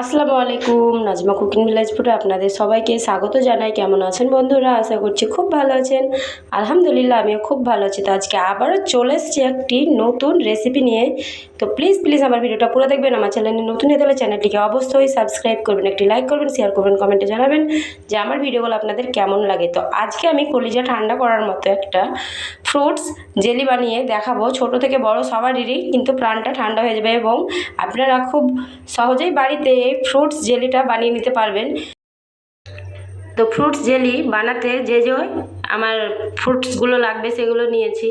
আসসালামু আলাইকুম, Nazma cooking village ফুডে আপনাদের সবাইকে স্বাগত জানাই। কেমন আছেন বন্ধুরা? আশা করছি খুব ভালো আছেন। আলহামদুলিল্লাহ, আমিও খুব ভালো আছি। তো আজকে আবারও চলে এসেছি একটি নতুন রেসিপি নিয়ে। তো প্লিজ প্লিজ আমার ভিডিওটা পুরো দেখবেন, আমার চ্যানেলে নতুন হয়ে তাহলে চ্যানেলটিকে অবশ্যই সাবস্ক্রাইব করবেন, একটি লাইক করবেন শেয়ার করবেন কমেন্টে জানাবেন যে আমার ভিডিওগুলো আপনাদের কেমন লাগে। তো আজকে আমি কলিজা ঠান্ডা করার মতো একটা ফ্রুটস জেলি বানিয়ে দেখাবো। ছোট থেকে বড় সবারই, কিন্তু প্রাণটা ঠান্ডা হয়ে যাবে এবং আপনারা খুব সহজেই বাড়িতে এই ফ্রুটস জেলিটা বানিয়ে নিতে পারবেন। তো ফ্রুটস জেলি বানাতে যে যে আমার ফ্রুটসগুলো লাগবে সেগুলো নিয়েছি।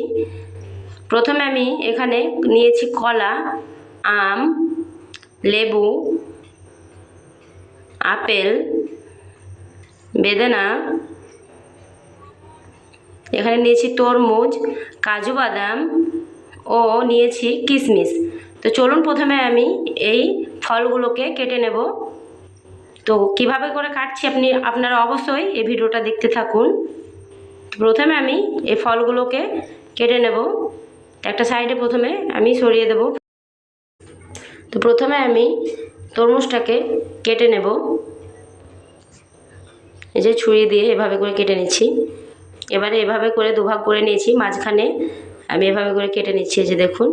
প্রথমে আমি এখানে নিয়েছি কলা, আম, লেবু, আপেল, বেদানা। এখানে নিয়েছি তরমুজ, কাজু বাদাম ও নিয়েছি কিশমিশ তো চলুন প্রথমে আমি এই ফলগুলোকে কেটে নেব। তো কীভাবে করে কাটছি আপনি, আপনারা অবশ্যই এই ভিডিওটা দেখতে থাকুন। প্রথমে আমি এই ফলগুলোকে কেটে নেব। একটা সাইডে প্রথমে আমি সরিয়ে দেব। তো প্রথমে আমি তরমুজটাকে কেটে নেব। এই যে ছুরি দিয়ে এভাবে করে কেটে নিচ্ছি। এবারে এভাবে করে দুভাগ করে নিয়েছি, মাঝখানে আমি এভাবে করে কেটে নিচ্ছি যে দেখুন।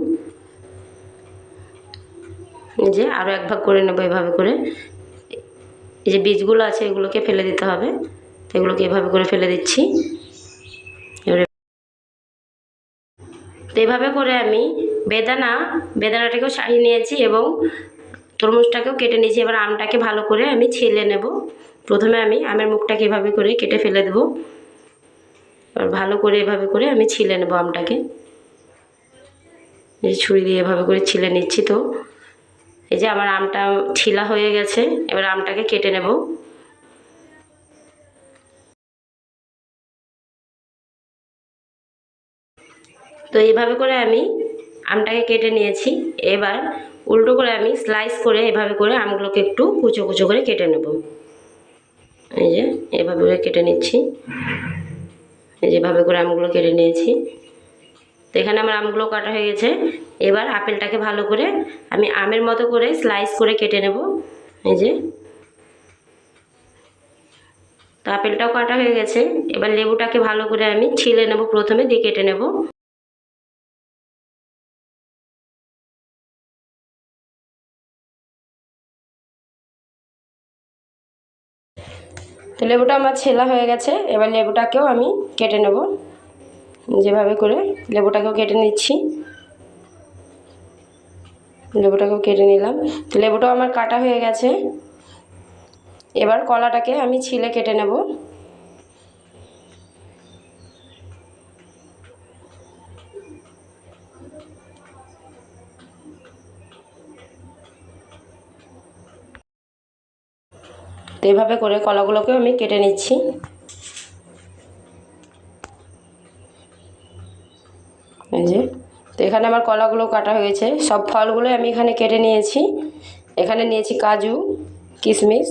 যে আরও এক ভাগ করে নেব এভাবে করে। এই যে বীজগুলো আছে এগুলোকে ফেলে দিতে হবে। তো এগুলোকে এভাবে করে ফেলে দিচ্ছি। এবারে তো এভাবে করে আমি বেদানা, বেদানাটাকেও ছাড়িয়ে নিয়েছি এবং তরমুজটাকেও কেটে নিয়েছি। এবার আমটাকে ভালো করে আমি ছিলে নেব। প্রথমে আমি আমের মুখটাকে এভাবে করে কেটে ফেলে দেবো। এবার ভালো করে এভাবে করে আমি ছিলে নেব আমটাকে। ছুরি দিয়ে এভাবে করে ছিলে নিচ্ছি তো। এই যে আমার আমটা ছিলা হয়ে গেছে, এবার আমটাকে কেটে নেব। তো এইভাবে করে আমি আমটাকে কেটে নিয়েছি। এবার উল্টো করে আমি স্লাইস করে এভাবে করে আমগুলোকে একটু কুচো কুচো করে কেটে নেব। এই যে এভাবে করে কেটে নিচ্ছি। এই যেভাবে করে আমগুলো কেটে নিয়েছি। তো এখানে আমার আমগুলো কাটা হয়ে গেছে। এবার আপেলটাকে ভালো করে আমি আমের মতো করে স্লাইস করে কেটে নেব। এই যে। তো আপেলটাও কাটা হয়ে গেছে। এবার লেবুটাকে ভালো করে আমি ছিলে নেব, প্রথমে দিয়ে কেটে নেব। তো লেবুটা আমার ছেলা হয়ে গেছে। এবার লেবুটাকেও আমি কেটে নেব। যেভাবে করে লেবুটাকেও কেটে নিচ্ছি। লেবুটাকেও কেটে নিলাম। লেবুটাও আমার কাটা হয়ে গেছে। এবার কলাটাকে আমি ছিলে কেটে নেব। এভাবে করে কলাগুলোকেও আমি কেটে নিচ্ছি। এই যে, তো এখানে আমার কলাগুলো কাটা হয়েছে। সব ফলগুলোই আমি এখানে কেটে নিয়েছি। এখানে নিয়েছি কাজু, কিশমিশ।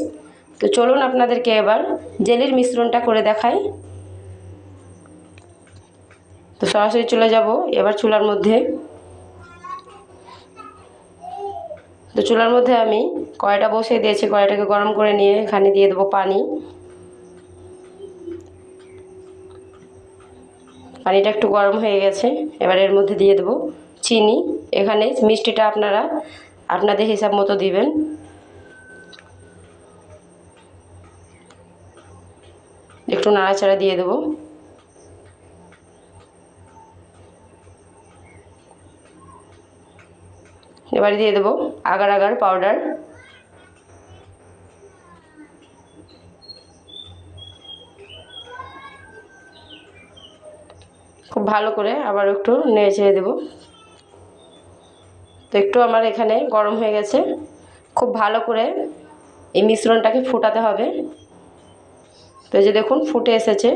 তো চলুন আপনাদেরকে এবার জেলির মিশ্রণটা করে দেখাই। তো সরাসরি চলে যাব এবার চুলার মধ্যে। তো চুলার মধ্যে আমি কড়াইটা বসিয়ে দিয়েছি। কড়াইটাকে গরম করে নিয়ে এখানে দিয়ে দেবো পানি। পানিটা একটু গরম হয়ে গেছে, এবার এর মধ্যে দিয়ে দেবো চিনি। এখানে মিষ্টিটা আপনারা, আপনাদের হিসাব মতো দিবেন। একটু নাড়াচাড়া দিয়ে দেবো। এবারে দিয়ে দেবো আগার আগার পাউডার। খুব ভালো করে আবার একটু নেড়ে ছেড়ে দেবো। তো একটু আমার এখানে গরম হয়ে গেছে। খুব ভালো করে এই মিশ্রণটাকে ফুটাতে হবে। তো যে দেখুন, ফুটে এসেছে।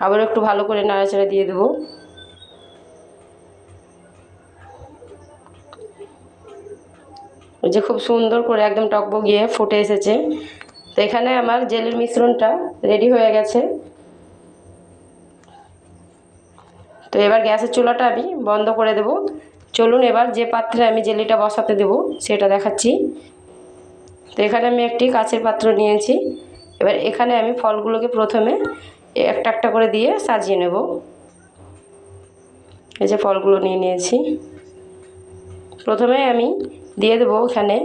আবার একটু ভালো করে নাড়াচাড়া দিয়ে দেবো। যে খুব সুন্দর করে একদম টকবগিয়ে ফুটে এসেছে। তো এখানে আমার জেলের মিশ্রণটা রেডি হয়ে গেছে। তো এবার গ্যাসের চুলাটা আমি বন্ধ করে দেব। চলুন এবার যে পাত্রে আমি জেলিটা বসাতে দেবো, সেটা দেখাচ্ছি। তো এখানে আমি একটি কাচের পাত্র নিয়েছি। এবার এখানে আমি ফলগুলোকে প্রথমে একটা একটা করে দিয়ে সাজিয়ে নেব। এই যে ফলগুলো নিয়ে নিয়েছি। প্রথমে আমি দিয়ে দেবো এখানে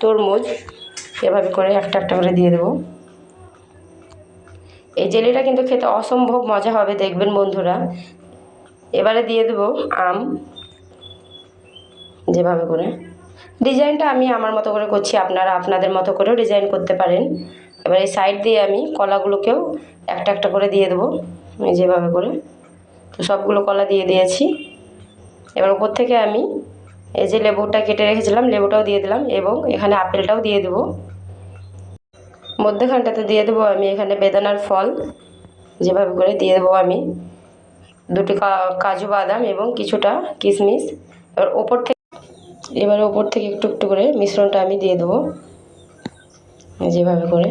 তরমুজ। এভাবে করে একটা একটা করে দিয়ে দেবো। এই জেলিটা কিন্তু খেতে অসম্ভব মজা হবে, দেখবেন বন্ধুরা। এবারে দিয়ে দেবো আম, যেভাবে করে। ডিজাইনটা আমি আমার মতো করে করছি, আপনারা আপনাদের মতো করেও ডিজাইন করতে পারেন। এবার এই সাইড দিয়ে আমি কলাগুলোকেও একটা একটা করে দিয়ে দেবো যেভাবে করে। তো সবগুলো কলা দিয়ে দিয়েছি। এবার উপর থেকে আমি এই যে লেবুটা কেটে রেখেছিলাম, লেবুটাও দিয়ে দিলাম এবং এখানে আপেলটাও দিয়ে দেবো। মধ্যেখানটাতে দিয়ে দেবো আমি এখানে বেদানার ফল, যেভাবে করে দিয়ে দেবো আমি। দুটি কাজু বাদাম এবং কিছুটা কিশমিশ। এবার ওপর থেকে, এবারে ওপর থেকে একটু একটু করে মিশ্রণটা আমি দিয়ে দেবো। যেভাবে করে।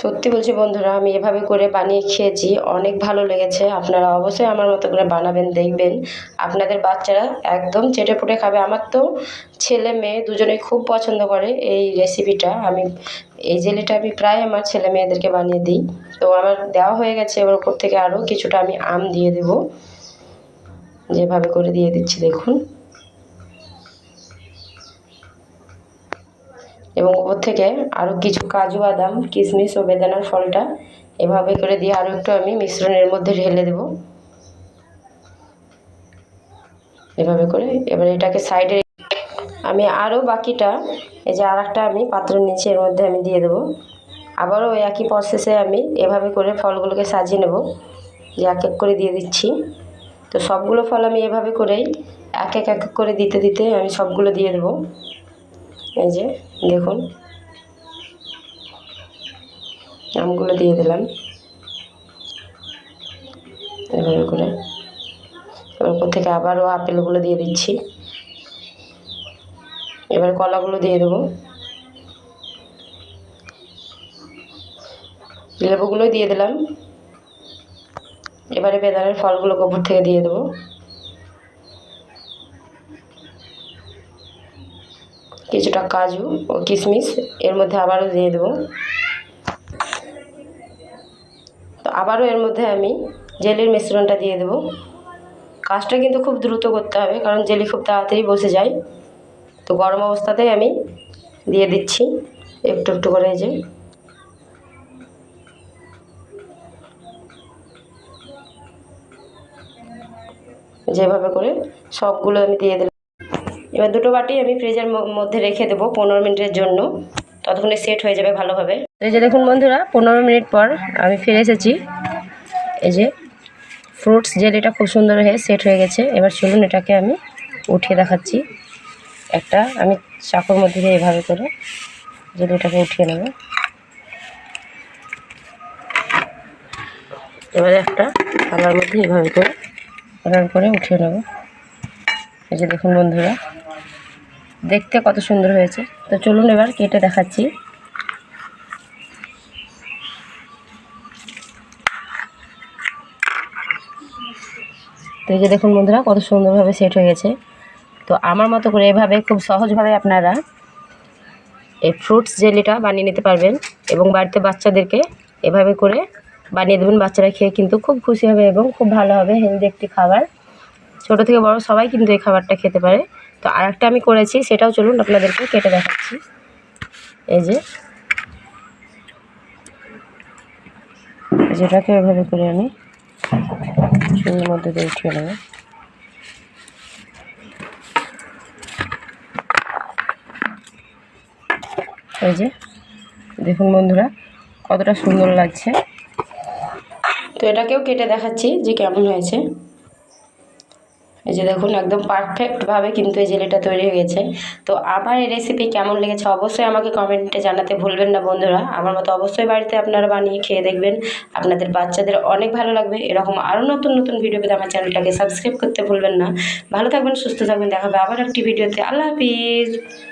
সত্যি বলছি বন্ধুরা, আমি এভাবে করে বানিয়ে খেয়েছি, অনেক ভালো লেগেছে। আপনারা অবশ্যই আমার মতো করে বানাবেন, দেখবেন। আপনাদের বাচ্চারা একদম চেটে পুটে খাবে। আমার তো ছেলে মেয়ে দুজনেই খুব পছন্দ করে এই রেসিপিটা আমি, এই জেলিটা আমি প্রায় আমার ছেলে মেয়েদেরকে বানিয়ে দিই। তো আমার দেওয়া হয়ে গেছে, এবার উপর থেকে আরও কিছুটা আমি আম দিয়ে দেব। যেভাবে করে দিয়ে দিচ্ছি, দেখুন। এবং ওপর থেকে আরও কিছু কাজু, বাদাম, কিশমিশ ও বেদানার ফলটা এভাবে করে দিয়ে আরও একটু আমি মিশ্রণের মধ্যে ঢেলে দেব। এভাবে করে এবার এটাকে সাইডে আমি আরও বাকিটা, এই যে আর একটা আমি পাত্র নিচে এর মধ্যে আমি দিয়ে দেবো। আবারও ওই একই প্রসেসে আমি এভাবে করে ফলগুলোকে সাজিয়ে নেব। যে এক এক করে দিয়ে দিচ্ছি। তো সবগুলো ফল আমি এভাবে করেই এক এক এক করে দিতে দিতে আমি সবগুলো দিয়ে দেবো। এই যে, দেখুন। আমগুলো দিয়ে দিলাম। এভাবে করে। এবার উপর থেকে আবারও আপেলগুলো দিয়ে দিচ্ছি। এবার কলাগুলো দিয়ে দেবো। লেবুগুলো দিয়ে দিলাম। এবারে বেদানের ফলগুলো গোবর থেকে দিয়ে দেবো। কিছুটা কাজু ও কিশমিশ এর মধ্যে আবারও দিয়ে দেবো। তো আবারও এর মধ্যে আমি জেলির মিশ্রণটা দিয়ে দেবো। কাজটা কিন্তু খুব দ্রুত করতে হবে, কারণ জেলি খুব তাড়াতাড়ি বসে যায়। তো গরম অবস্থাতেই আমি দিয়ে দিচ্ছি একটু একটু করে যে। যেভাবে করে সবগুলো আমি দিয়ে দিলাম। এবার দুটো বাটি আমি ফ্রিজের মধ্যে রেখে দেবো পনেরো মিনিটের জন্য। ততক্ষণে সেট হয়ে যাবে ভালোভাবে। এই যে দেখুন বন্ধুরা, পনেরো মিনিট পর আমি ফিরে এসেছি। এই যে ফ্রুটস জেলিটা খুব সুন্দর হয়ে সেট হয়ে গেছে। এবার চলুন এটাকে আমি উঠিয়ে দেখাচ্ছি। একটা আমি চাকুর মধ্যে দিয়ে এভাবে করে জেলিটাকে উঠিয়ে নেব। এবারে একটা থালার মধ্যে এভাবে করে করে উঠিয়ে নেব। এই যে দেখুন বন্ধুরা দেখতে কত সুন্দর হয়েছে। তো চলুন এবার কেটে দেখাচ্ছি। তো এই যে দেখুন বন্ধুরা, কত সুন্দরভাবে সেট হয়ে গেছে। তো আমার মতো করে এভাবে খুব সহজভাবে আপনারা এই ফ্রুটস জেলিটা বানিয়ে নিতে পারবেন এবং বাড়িতে বাচ্চাদেরকে এভাবে করে বানিয়ে দেবেন। বাচ্চারা খেয়ে কিন্তু খুব খুশি হবে এবং খুব ভালো হবে হেলদি একটি খাবার। ছোটো থেকে বড় সবাই কিন্তু এই খাবারটা খেতে পারে। তো আর একটা আমি করেছি, সেটাও চলুন আপনাদেরকে কেটে দেখাচ্ছি। এই যে। যেটাকে এভাবে করে আমি চুলের মধ্যে দিয়ে উঠিয়ে নেব। এই যে, দেখুন বন্ধুরা, কতটা সুন্দর লাগছে। তো এটাকেও কেটে দেখাচ্ছি যে কেমন হয়েছে। এই যে দেখুন, একদম পারফেক্টভাবে কিন্তু এই জেলিটা তৈরি হয়ে গেছে। তো আমার এই রেসিপি কেমন লেগেছে অবশ্যই আমাকে কমেন্টে জানাতে ভুলবেন না বন্ধুরা। আমার মতো অবশ্যই বাড়িতে আপনারা বানিয়ে খেয়ে দেখবেন। আপনাদের বাচ্চাদের অনেক ভালো লাগবে। এরকম আরও নতুন নতুন ভিডিও পেতে আমার চ্যানেলটাকে সাবস্ক্রাইব করতে ভুলবেন না। ভালো থাকবেন, সুস্থ থাকবেন। দেখাবে আবার একটি ভিডিওতে আল্লাহ হাফিজ।